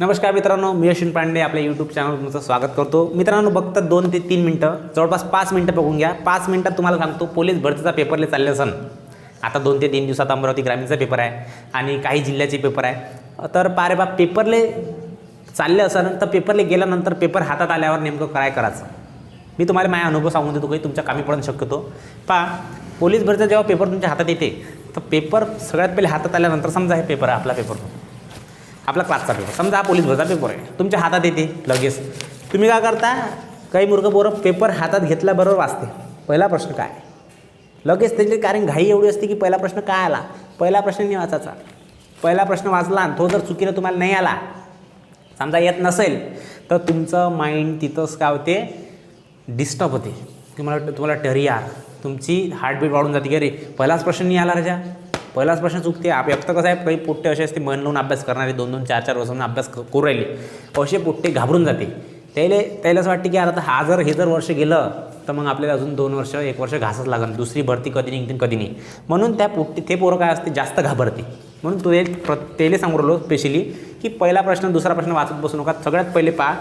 नमस्कार मित्रांनो मी अश्विन पांडे आपल्या यूट्यूब चॅनल तुमचं स्वागत करतो. मित्रांनो फक्त दोन ते तीन मिनटं. जवळपास पाच मिनटं बघून घ्या. पाच मिनटात तुम्हाला सांगतो पोलीस भरतीचा पेपरले चालले असन. आता दोन ते तीन दिवसात अमरावती ग्रामीणचा पेपर आहे आणि काही जिल्ह्याचे पेपर आहे. तर पारे बाप पेपरले चालले असन तर पेपरले गेल्यानंतर पेपर हातात आल्यावर नेमकं काय करायचं? मी तुम्हाला माझा अनुभव सांगून देतो काही तुमच्या कामी पडून शक्यतो. पहा पोलीस भरतीचा जेव्हा पेपर तुमच्या हातात येते तर पेपर सगळ्यात पहिले हातात आल्यानंतर समजा हे पेपर आहे आपला पेपर आपला क्लासचा पेपर समजा हा पोलीस भरचा पेपर आहे. तुमच्या हातात येते लगेच. तुम्ही काय करता? काही मुर्ग पोरं पेपर हातात घेतल्याबरोबर वाचते. पहिला प्रश्न काय? लगेच त्याची कारण घाई एवढी असते की पहिला प्रश्न काय आला? पहिला प्रश्न नाही वाचायचा. पहिला प्रश्न वाचला आणि तो जर चुकीनं तुम्हाला नाही आला समजा येत नसेल तर तुमचं माइंड तिथंच काय होते? डिस्टर्ब होते. तुम्हाला वाटतं तुम्हाला टरिया. तुमची हार्टबीट वाढून जाते की अरे पहिलाच प्रश्न नाही आला राजा. पहिलाच प्रश्न चुकते. आप एक तर कसं आहे काही पोट्टे असे असते मन लावून अभ्यास करणारे दोन दोन चार चार वर्षांना अभ्यास करू राहिले. असे पोट्टे घाबरून जाते. त्याला त्याला असं वाटते की आता हा जर हे जर वर्ष गेलं तर मग आपल्याला अजून दोन वर्ष एक वर्ष घासच लागेल दुसरी भरती कधी निघते कधी नाही. म्हणून त्या पोट्टी ते पोरं काय असते जास्त घाबरते. म्हणून तो एक प्र त्याला सांगू राहिलो स्पेशली की पहिला प्रश्न दुसरा प्रश्न वाचत बसू नका. सगळ्यात पहिले पहा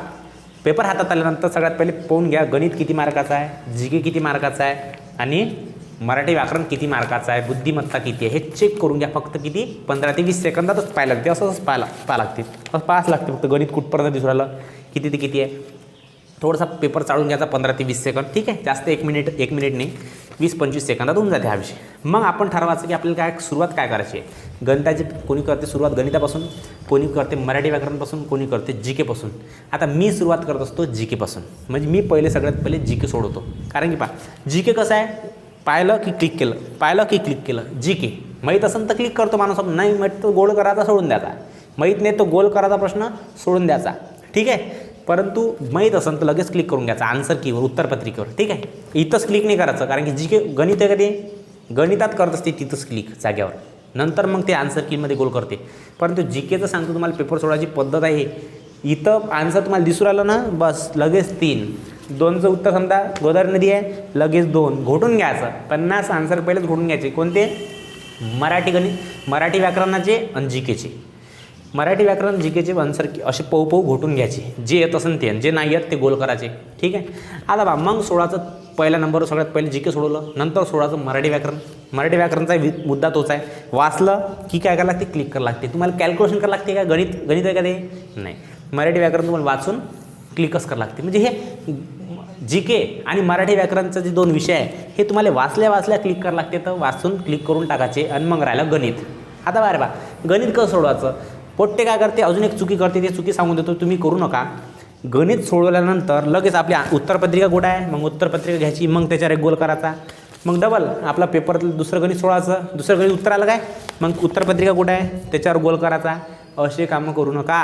पेपर हातात आल्यानंतर सगळ्यात पहिले पाहून घ्या गणित किती मार्काचा आहे जी के किती मार्काचा आहे आणि मराठी व्याकरण किती मार्काचं आहे बुद्धिमत्ता किती आहे हे चेक करून घ्या फक्त किती? पंधरा ते वीस सेकंदातच पाहायला लागते. असंच पाहायला पाहा लागते. असं पाहाच लागते फक्त. गणित कुठपर्यंत दिसून राहिलं किती ते किती आहे? थोडासा पेपर चाळून घ्यायचा पंधरा ते वीस सेकंद ठीक आहे? जास्त एक मिनिट एक मिनिट नाही. वीस पंचवीस सेकंदात होऊन जाते हा विषय. मग आपण ठरवायचं की आपल्याला काय सुरुवात काय करायची आहे? गणिताची कोणी करते सुरुवात गणितापासून? कोणी करते मराठी व्याकरणपासून? कोणी करते जी केपासून आता मी सुरुवात करत असतो जी केपासून म्हणजे मी पहिले सगळ्यात पहिले जी के सोडवतो. कारण की पा जी के कसं आहे? पाहिलं की क्लिक केलं पाहिलं की क्लिक केलं जी के. माहीत असेल तर क्लिक करतो माणूस. नाही माहीत तर गोल करायचा सोडून द्यायचा. माहीत नाही तो गोल करायचा प्रश्न सोडून द्यायचा. ठीक आहे? परंतु माहीत असेल तर लगेच क्लिक करून घ्यायचा आन्सर कीवर उत्तरपत्रिकेवर ठीक आहे? इथंच क्लिक नाही करायचं कारण की जी के गणित आहे का ते? गणितात करत असते तिथंच क्लिक जाग्यावर नंतर मग ते आन्सर कीमध्ये गोल करते. परंतु जी केचं सांगतो तुम्हाला पेपर सोडायची पद्धत आहे. इथं आन्सर तुम्हाला दिसू राहिलं ना बस लगेच तीन. दोनचं उत्तर समजा. गोदावरी नदी आहे लगेच दोन. घोटून घ्यायचं. पन्नास आन्सर पहिलेच घोटून घ्यायचे. कोणते? मराठी गणित. मराठी व्याकरणाचे आणि जी केचे मराठी व्याकरण जी केचे आन्सर असे पऊ पाहू घोटून घ्यायचे. जे येत असेल ते. आणि जे नाही येत ते गोल करायचे. ठीक आहे? आता बा मग सोळाचं पहिल्या नंबरवर सगळ्यात पहिले जी के सोडवलं. नंतर सोळाचं मराठी व्याकरण. मराठी व्याकरणचा वि मुद्दा तोच आहे. वाचलं की काय करायला लागते? क्लिक करायला लागते. तुम्हाला कॅल्क्युलेशन करायला लागते का? गणित गणित आहे का ते? नाही. मराठी व्याकरण तुम्हाला वाचून क्लिकच करावं लागते. म्हणजे हे जी के आणि मराठी व्याकरणचं जे दोन विषय आहे हे तुम्हाला वाचल्या वाचल्या क्लिक करावं लागते. तर वाचून क्लिक करून टाकायचे आणि मग राहिलं गणित. आता बाहेर बा गणित कसं सोडवायचं? पोट्टे काय करते? अजून एक चुकी करते ते चुकी सांगून देतो तुम्ही करू नका. गणित सोडवल्यानंतर लगेच आपली उत्तरपत्रिका कुठं आहे? मग उत्तरपत्रिका घ्यायची मग त्याच्यावर एक गोल करायचा. मग डबल आपला पेपरातलं दुसरं गणित सोडायचं दुसरं गणित उत्तर आलं काय? मग उत्तरपत्रिका कुठं आहे? त्याच्यावर गोल करायचा. असे कामं करू नका.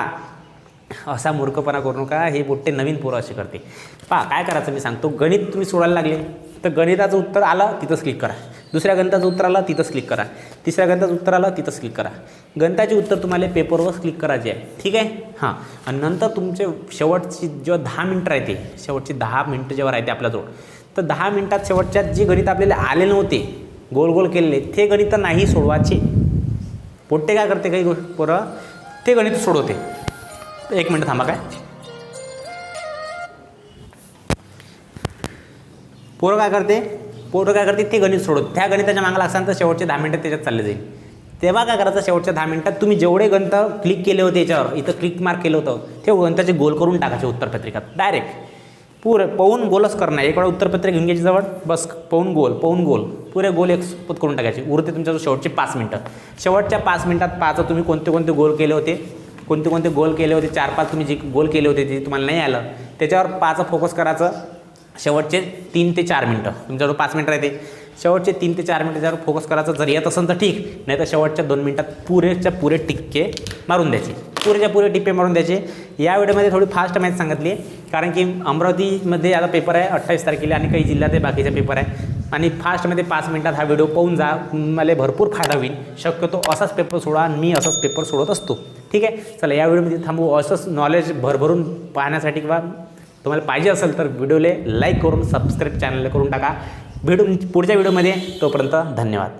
असा मूर्खपणा करू नका. हे मोठे नवीन पोरं असे करते. पहा काय करायचं मी सांगतो. गणित तुम्ही सोडायला लागले तर गणिताचं उत्तर आलं तिथंच क्लिक करा. दुसऱ्या गणिताचं उत्तर आलं तिथंच क्लिक करा. तिसऱ्या गणिताचं उत्तर आलं तिथंच क्लिक करा. गणिताचे उत्तर तुम्हाला पेपरवरच क्लिक करायचे आहे. ठीक आहे? हां. आणि नंतर तुमचे शेवटची जेव्हा दहा मिनटं राहते शेवटची दहा मिनटं जेव्हा राहते आपल्याजवळ तर दहा मिनटात शेवटच्यात जे गणित आपल्याला आले नव्हते गोल गोल केलेले ते गणित नाही सोडवायचे. पोट्टे काय करते काही गोष्ट पोरं? ते गणित सोडवते. एक मिनटं थांबा काय? पोरं काय करते? पोरं काय करते? ते गणित सोडत त्या गणिताच्या मागं लागसान तर शेवटचे दहा मिनटं त्याच्यात चालले जाईल. तेव्हा काय करायचं? शेवटच्या दहा मिनटात तुम्ही जेवढे गणित क्लिक केले होते याच्यावर इथं क्लिक मार्क केलं होतं ते गणिताचे गोल करून टाकायचे उत्तरपत्रिकात. डायरेक्ट पुरे पाहून गोलच करणं एक वेळा उत्तरपत्रिका घेऊन घ्यायची जवळ. बस पाहून गोल पाहून गोल. पुरे गोल एक करून टाकायचे. उरते तुमच्या शेवटचे पाच मिनटं. शेवटच्या पाच मिनटात पाच तुम्ही कोणते कोणते गोल केले होते कोणते कोणते गोल केले होते चार पाच तुम्ही जे गोल केले होते ते तुम्हाला नाही आलं. त्याच्यावर पाच फोकस करायचं. शेवटचे तीन ते चार मिनटं. तुमच्याजवळ पाच मिनटं राहते. शेवटचे तीन ते चार मिनटं ज्यावर फोकस करायचं जर येत असेल तर ठीक. नाही तर शेवटच्या दोन मिनटात पुरेच्या पुरे टिक्के मारून द्यायचे. पुरेच्या पुरे टिप्पे मारून द्यायचे. या वेळेमध्ये थोडी फास्ट मॅच सांगितली. कारण की अमरावतीमध्ये आता पेपर आहे अठ्ठावीस तारखेला आणि काही जिल्ह्यात बाकीचा पेपर आहे. आणि फास्टमध्ये पाच मिनटात हा व्हिडिओ पाहून जा. मला भरपूर फायदा होईल. शक्यतो असाच पेपर सोडा आणि मी असाच पेपर सोडत असतो. ठीक आहे? चला या व्हिडिओमध्ये थांबू. असंच नॉलेज भरभरून पाहण्यासाठी किंवा तुम्हाला पाहिजे असेल तर व्हिडिओला लाईक करून सबस्क्राईब चॅनलला करून टाका. भेटू पुढच्या व्हिडिओमध्ये. तोपर्यंत धन्यवाद.